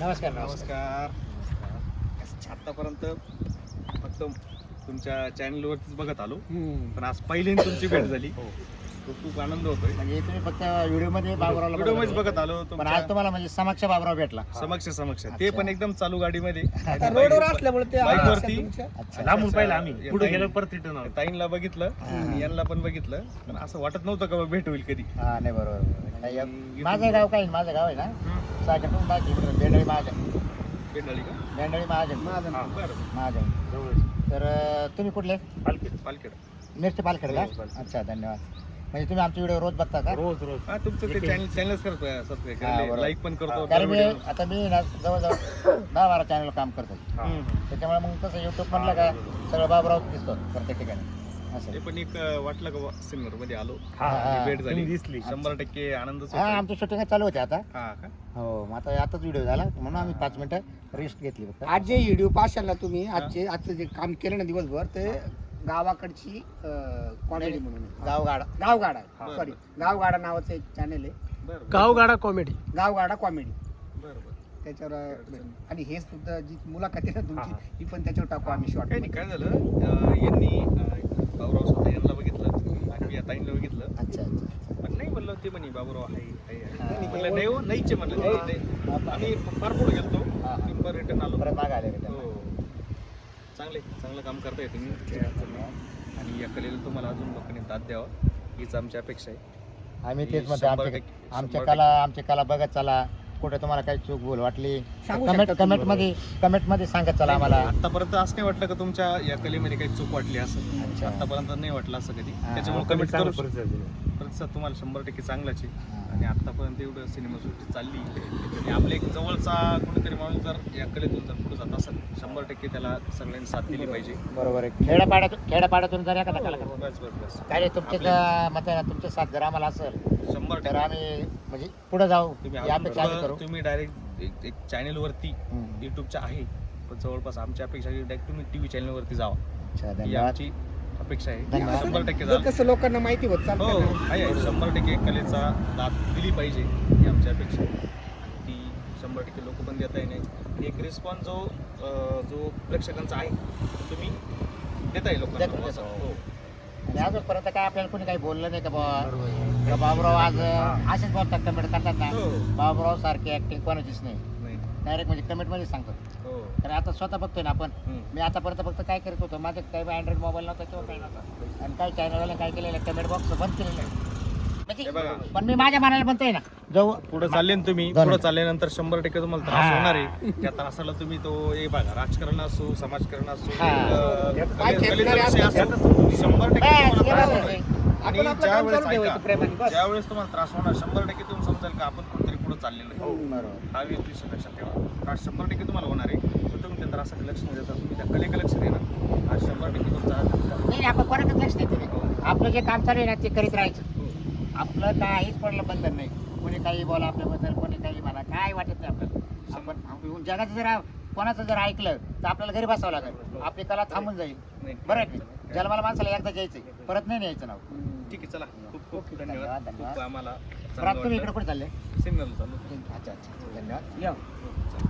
नमस्कार नमस्कार. आतापर्यंत फक्त तुमच्या चॅनलवरतीच बघत आलो. पण आज पहिल्यांदा तुमची भेट झाली. खूप खूप आनंद होतोय. म्हणजे तुम्ही फक्त व्हिडिओमध्ये बाबरावला व्हिडिओमध्ये बघत आलो होते. पण तुमच्या आज तुम्हाला म्हणजे समक्ष बाबराव भेटला. समक्ष समक्ष. ते. पण एकदम चालू गाडीमध्ये. आता रोडवर असल्यामुळे ते बाईक आलं वरती. असेल तुमच्या. अच्छा. लांबून पाहिलं आम्ही. पुढे गेलो परत रिटर्न आलो. ताईंला बघितलं. आणि यांना पण बघितलं. पण असं वाटत नव्हतं का भेट होईल कधी. हा नाही बरोबर माझं गाव काय माझं गाव आहे ना? साखरपूर माझी बेंडळी महाजन. भेटली का? बेंडळी महाजन. माझं हा. बरं. महाजन. तर अं, तुम्ही कुठले? पालखी पालखेड. मिरची पालखेड का? हो, पालखेड. अच्छा धन्यवाद. म्हणजे तुम्ही आमचे व्हिडिओ रोज बघता का? रोज रोज. हा तुमचं ते चॅनल चॅनलच करतो सबस्क्राईब हा, बरोबर. लाईक पण करतो कारण मी. आता मी ना जवळजवळ दहा बारा चॅनल काम करतो. त्याच्यामुळे मग कसं युट्यूब म्हणलं का सगळं बाबराव दिसतो प्रत्येक ठिकाणी. असं. ते पण एक अं, वाटलं का मध्ये आलो. हा, हा. भेट तुम्ही झाली दिसली. शंभर टक्के आनंदच हा होतोय. आमची शूटिंग चालू होते आता. हा का? हो मग आता आताच व्हिडिओ झाला. म्हणून आम्ही पाच मिनिटं रेस्ट घेतली फक्त. आज जे व्हिडिओ पाशाल ना तुम्ही आजचे आजचं जे काम केलं ना दिवसभर ते गावाकडची कॉमेडी म्हणून. गावगाड. गावगाडा. हा. सॉरी गावगाडा नावाचं एक चॅनल आहे. बरं गावगाडा कॉमेडी गावगाडा कॉमेडी बरं बरं. त्याच्यावर अं, आणि हे सुद्धा जी मुलाखत आहे ना हा, तुमची हा. ही. पण त्याच्यावर टाकू आम्ही शॉर्ट काही नाही काय झालं अं, यांनी अं, बाबूराव स्वतः यांना बघितलं आणि मी ताईंना बघितलं. अच्छा अच्छा पण नाही म्हणलं ते म्हणे बाबूराव आहे आहे, आहे. नाही म्हणलं नाही हो नाहीचे म्हणलं. नाही, नाही. आम्ही फार पुढे गेलतो. हा, हा. निंबर रिटर्न आलो. परत मागे आले का हो. चांगले चांगलं काम करताय तुम्ही. आणि या कलेला तुम्हाला अजून लोकांनी दाद द्यावा. हीच आमची अपेक्षा आहे. आम्ही तेच म्हणतो शंभर आमच्या टक्के- आमच्या शंभर कला आमची कला बघत चला. कुठे तुम्हाला काही चूक भूल वाटली सांगू कमेंट शकता कमेंटमध्ये कमेंटमध्ये सांगत चला आम्हाला. आतापर्यंत असं नाही वाटलं का तुमच्या या कलेमध्ये काही चूक वाटली असं? अच्छा. आतापर्यंत नाही वाटलं असं कधी. त्याच्यामुळे कमी कमेंट चांगला करू प्रतिसाद तुम्हाला शंभर टक्के चांगलाच आहे. आणि आतापर्यंत एवढं सिनेमा सृष्टी चालली. आणि आपले एक जवळचा कोणीतरी माणूस जर या कलेतून जर पुढे जात असेल शंभर टक्के त्याला सगळ्यांनी साथ दिली पाहिजे. बरोबर आहे. खेड्यापाड्यातून खेड्यापाड्यातून जर एखादा कलाकार बस बस बस. काय रे, तुमचे आपले- मत तुमचे साथ जर आम्हाला असेल शंभर तर टक्के. आम्ही म्हणजे पुढे जाऊ. तुम्ही अपेक्षा आम्ही अजून करू. पुढं तुम्ही डायरेक्ट एक, एक चॅनल वरती हम्म. युट्यूबच्या आहे. पण जवळपास आमच्या अपेक्षा डायरेक्ट तुम्ही टीव्ही चॅनल वरती जावा. अच्छा ही धन्यवाद. आमची अपेक्षा आहे. धन्यवाद. शंभर टक्के जर झालं. कसं लोकांना माहिती होत हो चालतं आहे आहे. शंभर टक्के कलेचा दाद दिली पाहिजे ही आमची अपेक्षा आहे. ती शंभर टक्के लोक पण देता आणि एक रिस्पॉन्स जो अं, जो प्रेक्षकांचा आहे तुम्ही देता येईल देतो, लोकांना देतो. हो. आणि अजूनपर्यंत काय आपल्याला कोणी काही बोललं नाही का बुवा? का बाबराव आज असेच बोलतात कमेंट करतात ना. हो. बाबराव सारखी ऍक्टिंग कोणाचीच नाही. नाही. डायरेक्ट म्हणजे कमेंटमध्ये सांगतात. हो कारण आता स्वतः बघतोय ना आपण हम्म. मी आतापर्यंत फक्त काय करत होतो माझं काही अँड्रॉइड मोबाईल नव्हता किंवा काही नव्हतं आणि काही चॅनलवाला काय केलेलं कमेंट बॉक्स बंद केलेलं आहे. हे बघा. म्हणजे पण मी माझ्या मनाला म्हणतोय ना जो पुढे चालले ना तुम्ही पुढे. चालल्यानंतर शंभर टक्के तुम्हाला त्रास हा. होणार आहे त्या त्रासाला तुम्ही तो हे बघा राजकारण असो समाजकारण असो हा. अं, काय विषय शंभर टक्के बस, तुम्हाला त्रास होणार आहे. बघा. आणि आपण आपलं ज्या काम वेळेस चालू ठेवायचं प्रेमाने, ऐका, बस. ज्या वेळेस तुम्हाला त्रास होणार शंभर टक्के तुम्ही समजाल का आपण कुठेतरी पुढे चाललेलो आहे. हा एक विषय लक्षात ठेवा. त्रास शंभर टक्के तुम्हाला होणार आहे. पण तुम्ही त्या त्रासाकडे लक्ष नाही देता तुम्ही त्या कलेकडे लक्ष देणार? आज शंभर टक्के तुमचा नाही आपण कोणाकडे लक्ष देते नाही. आपलं जे काम चालू आहे ना ते करीत राहायचं. आपलं काहीच पडलं बंधन नाही. कोणी काही बोला आपल्याबद्दल कोणी काही म्हणा काय वाटत नाही आपल्याला. आपण जगाचं जर कोणाचं जर ऐकलं तर आपल्याला घरी बसावं लागेल. आपली कला थांबून जाईल. नाही. बरं की? जन्माला माणसाला एकदा यायचंय परत नाही न्यायचं नाव. ठीक आहे चला. खूप खूप धन्यवाद, धन्यवाद. धन्यवाद. खूप आम्हाला तुम्ही इकडे कुठे चालले? सिग्नल चालू. अच्छा अच्छा धन्यवाद. या हो, चला.